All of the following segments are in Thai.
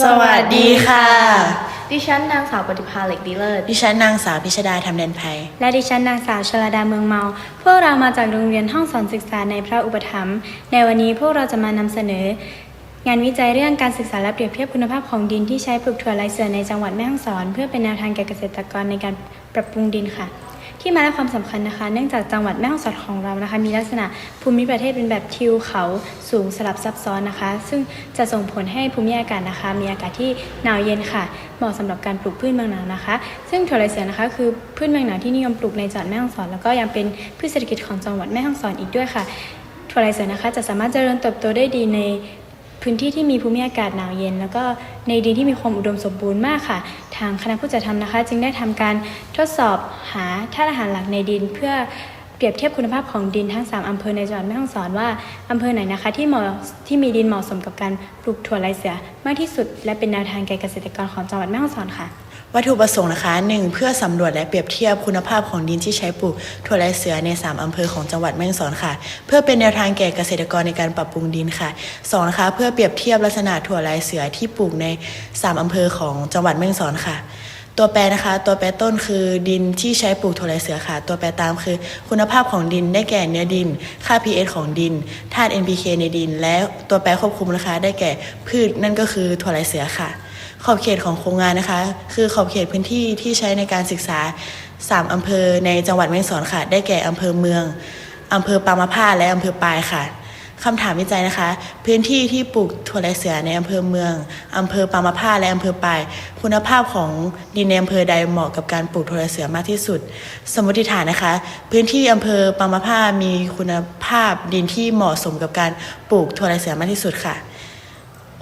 สวัสดีค่ะ ดิฉันนางสาวปฏิภาเหล็กดีเลิศดิฉันนางสาวพิชดาทำแดนไพยและดิฉันนางสาวชลดาเมืองเมา พวกเรามาจากโรงเรียนห้องสอนศึกษาในพระอุปถัมภ์ ในวันนี้พวกเราจะมานำเสนอ งานวิจัยเรื่องการศึกษาและเปรียบเทียบคุณภาพของดินที่ใช้ปลูกถั่วลายเสือในจังหวัดแม่ฮ่องสอน เพื่อเป็นแนวทางแก่เกษตรกรในการปรับปรุงดินค่ะ ที่มาและความสำคัญนะคะ เนื่องจากจังหวัดแม่ฮ่องสอนของเรานะคะ มีลักษณะภูมิประเทศเป็นแบบทิวเขาสูงสลับซับซ้อนนะคะ ซึ่งจะส่งผลให้ภูมิอากาศนะคะ มีอากาศที่หนาวเย็นค่ะ เหมาะสำหรับการปลูกพืชเมืองหนาวนะคะ ซึ่งถั่วลายเสือนะคะคือพืชเมืองหนาวที่นิยมปลูกในจังหวัดแม่ฮ่องสอนแล้วก็ยังเป็นพืชเศรษฐกิจของจังหวัดแม่ฮ่องสอนอีกด้วยค่ะถั่วลายเสือนะคะจะสามารถเจริญเติบโตได้ดีใน พื้นที่ที่มีภูมิอากาศหนาวเย็น แล้วก็ในดินที่มีความอุดมสมบูรณ์มากค่ะ ทางคณะผู้จัดทำนะคะ จึงได้ทำการทดสอบหาธาตุอาหารหลักในดินเพื่อเปรียบเทียบคุณภาพของดินทั้ง 3 อำเภอในจังหวัดแม่ฮ่องสอนว่า อำเภอไหนนะคะที่เหมาะที่มีดินเหมาะสมกับการปลูกถั่วลายเสือมากที่สุด และเป็นแนวทางแก่เกษตรกรของจังหวัดแม่ฮ่องสอนค่ะ วัตถุประสงค์นะคะ 1. เพื่อสำรวจและเปรียบเทียบคุณภาพของดินที่ใช้ปลูกถั่วไรเสือใน 3 อำเภอของจังหวัดแม่ฮ่องสอนค่ะ เพื่อเป็นแนวทางแก่เกษตรกรในการปรับปรุงดินค่ะ 2. นะคะเพื่อเปรียบเทียบลักษณะถั่วไรเสือที่ปลูกใน 3 อำเภอของจังหวัดแม่ฮ่องสอนค่ะตัวแปรนะคะ ตัวแปรต้นคือดินที่ใช้ปลูกถั่วไรเสือค่ะ ตัวแปรตามคือ คุณภาพของดินได้แก่เนื้อดิน ค่า pH ของดินธาตุ NPK ในดิน และตัวแปรควบคุมนะคะ ได้แก่พืชนั่นก็คือถั่วไรเสือค่ะ ขอบเขตของโครงงานนะคะ คือขอบเขตพื้นที่ที่ใช้ในการศึกษา 3 อำเภอในจังหวัดแม่ฮ่องสอนค่ะ ได้แก่อำเภอเมืองอำเภอปางมะพร้าและอำเภอปายค่ะคำถามวิจัยนะคะ พื้นที่ที่ปลูกถั่วไรเสือในอำเภอเมืองอำเภอปางมะพร้าและอำเภอปาย คุณภาพของดินในอำเภอใดเหมาะกับการปลูกถั่วไรเสือมากที่สุด สมมติฐานนะคะ พื้นที่อำเภอปางมะพร้ามีคุณภาพดินที่เหมาะสมกับการปลูกถั่วไรเสือมากที่สุดค่ะ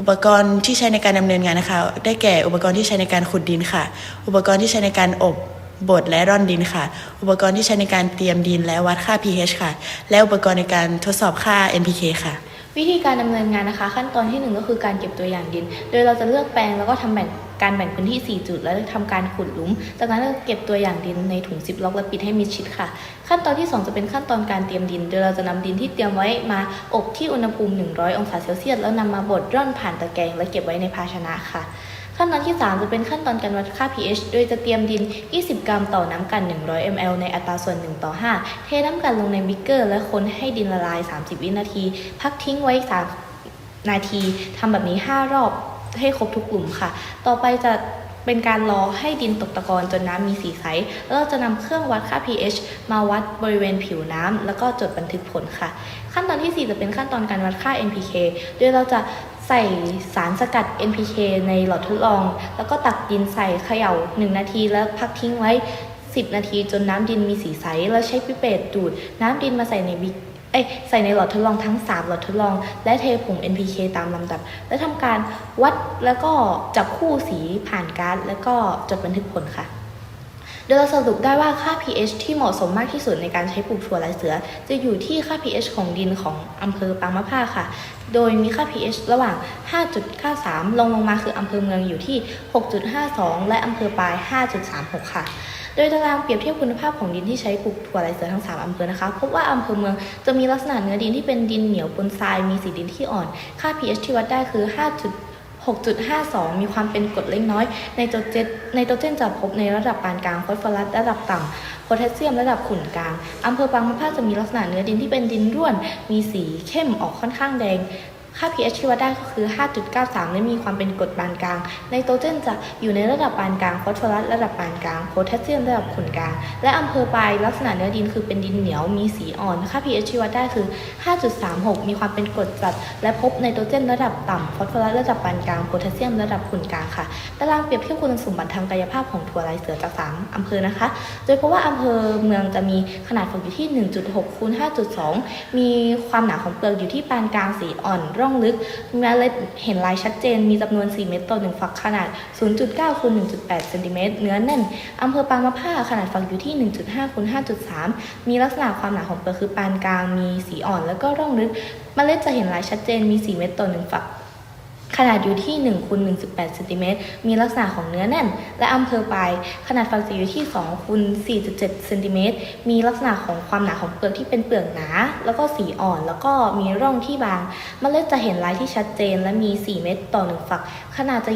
อุปกรณ์ที่ใช้ในการดำเนินงานนะคะ ได้แก่อุปกรณ์ที่ใช้ในการขุดดินค่ะ อุปกรณ์ที่ใช้ในการอบบดและร่อนดินค่ะ อุปกรณ์ที่ใช้ในการเตรียมดินและวัดค่า pH ค่ะ และอุปกรณ์ในการทดสอบค่า NPK ค่ะ วิธีการดำเนินงานนะคะ ขั้นตอนที่หนึ่งก็คือการเก็บตัวอย่างดิน โดยเราจะเลือกแปลงแล้วก็ทำแบ่งการแบ่งพื้นที่ 4 จุด แล้วทำการขุดหลุม จากนั้นเราเก็บตัวอย่างดินในถุงซิปล็อกและปิดให้มิดชิดค่ะ ขั้นตอนที่ 2 จะเป็นขั้นตอนการเตรียมดิน โดยเราจะนำดินที่เตรียมไว้มาอบที่อุณหภูมิ 100 องศาเซลเซียสแล้วนำมาบดร่อนผ่านตะแกรงและเก็บไว้ในภาชนะค่ะ ขั้นตอนที่ 3 จะเป็นขั้นตอนการวัดค่า pH โดยจะเตรียมดิน 20 กรัมต่อน้ำกัน 100 ml ในอัตราส่วน 1 ต่อ 5 เทน้ำกันลงในบิ๊กเกอร์ และคนให้ดินละลาย 30 วินาที พักทิ้งไว้ 3 นาทีทำแบบนี้ 5 รอบให้ครบทุกกลุ่มค่ะ ต่อไปจะเป็นการรอให้ดินตกตะกอนจนน้ำมีสีใส แล้วเราจะนำเครื่องวัดค่า pH มาวัดบริเวณผิวน้ำแล้วก็จดบันทึกผลค่ะ ขั้นตอนที่ 4 จะเป็นขั้นตอนการวัดค่า NPK โดยเราจะ ใส่สารสกัด NPK ในหลอดทดลอง แล้วก็ตักดินใส่เขย่า 1 นาที แล้วพักทิ้งไว้ 10 นาทีจนน้ำดินมีสีใส แล้วใช้ปิเปตดูด น้ำดินมาใส่ในบิเอ้ใส่ในหลอดทดลองทั้ง 3 หลอดทดลอง และเทผง NPK ตามลำดับ และทำการวัดแล้วก็จับคู่สีผ่านการ์ดแล้วก็จดบันทึกผลค่ะ โดยเราสรุปได้ว่าค่า pH ที่เหมาะสมมากที่สุดในการใช้ปลูกถั่วลายเสือ จะอยู่ที่ค่า pH ของดินของอำเภอปางมะพร้าค่ะ โดยมีค่า pH ระหว่าง 5.93 ลงลงมาคืออำเภอเมืองอยู่ที่ 6.52 และอำเภอปลาย 5.36 ค่ะ โดยตารางเปรียบเทียบคุณภาพของดินที่ใช้ปลูกถั่วลายเสือทั้ง 3 อำเภอนะคะ พบว่าอำเภอเมืองจะมีลักษณะเนื้อดินที่เป็นดินเหนียวปนทราย มีสีดินที่อ่อน ค่า pH ที่วัดได้คือ 5. 6.52 มีความเป็นกรดเล็กน้อยไนโตรเจนไนโตรเจนจะพบในระดับปานกลางฟอสฟอรัสระดับต่ำโพแทสเซียมระดับขุ่นกลางอำเภอบางมะพร้าวจะมีลักษณะเนื้อดินที่เป็นดินร่วน มีสีเข้มออกค่อนข้างแดง ค่า pH ที่วัดได้ก็คือ 5.93และมีความเป็นกรดปานกลาง ไนโตรเจนจะอยู่ในระดับปานกลาง ฟอสฟอรัสระดับปานกลาง โพแทสเซียมระดับขุ่นกลาง และอำเภอปลายลักษณะเนื้อดินคือเป็นดินเหนียว มีสีอ่อน ค่า pH ที่วัดได้คือ 5.36 มีความเป็นกรดจัด และพบไนโตรเจนระดับต่ำ ฟอสฟอรัสระดับปานกลาง โพแทสเซียมระดับขุ่นกลางค่ะ ตารางเปรียบเทียบคุณสมบัติทางกายภาพของถั่วลายเสือจาก 3อำเภอนะคะ โดยเพราะว่าอำเภอเมืองจะมีขนาดฝักอยู่ที่ 1.6คูณ5.2 มีความหนาของเปลือกอยู่ที่ปานกลางสีอ่อนรร่องลึกเมล็ดเห็นลายชัดเจน มีจำนวน 4 เม็ดต่อ 1 ฝักขนาด 0.9คูณ1.8เซนติเมตรเนื้อแน่นอำเภอปางมะผ้าขนาดฝักอยู่ที่ 1.5คูณ5.3 มีลักษณะความหนาของเปลือกคือปานกลาง มีสีอ่อนแล้วก็ร่องลึก เมล็ดจะเห็นลายชัดเจน มี 4 เม็ดต่อ 1 ฝัก ขนาดอยู่ที่1คูณ1.8เซนติเมตรมีลักษณะของเนื้อแน่น และอำเภอปลาย ขนาดฝักสีอยู่ที่2คูณ4.7เซนติเมตรมีลักษณะของความหนาของเปลือกที่เป็นเปลือกหนา แล้วก็สีอ่อน แล้วก็มีร่องที่บางเมล็ดจะเห็นลายที่ชัดเจน และมี 4 เม็ดต่อ 1 ฝัก ขนาดจะอยู่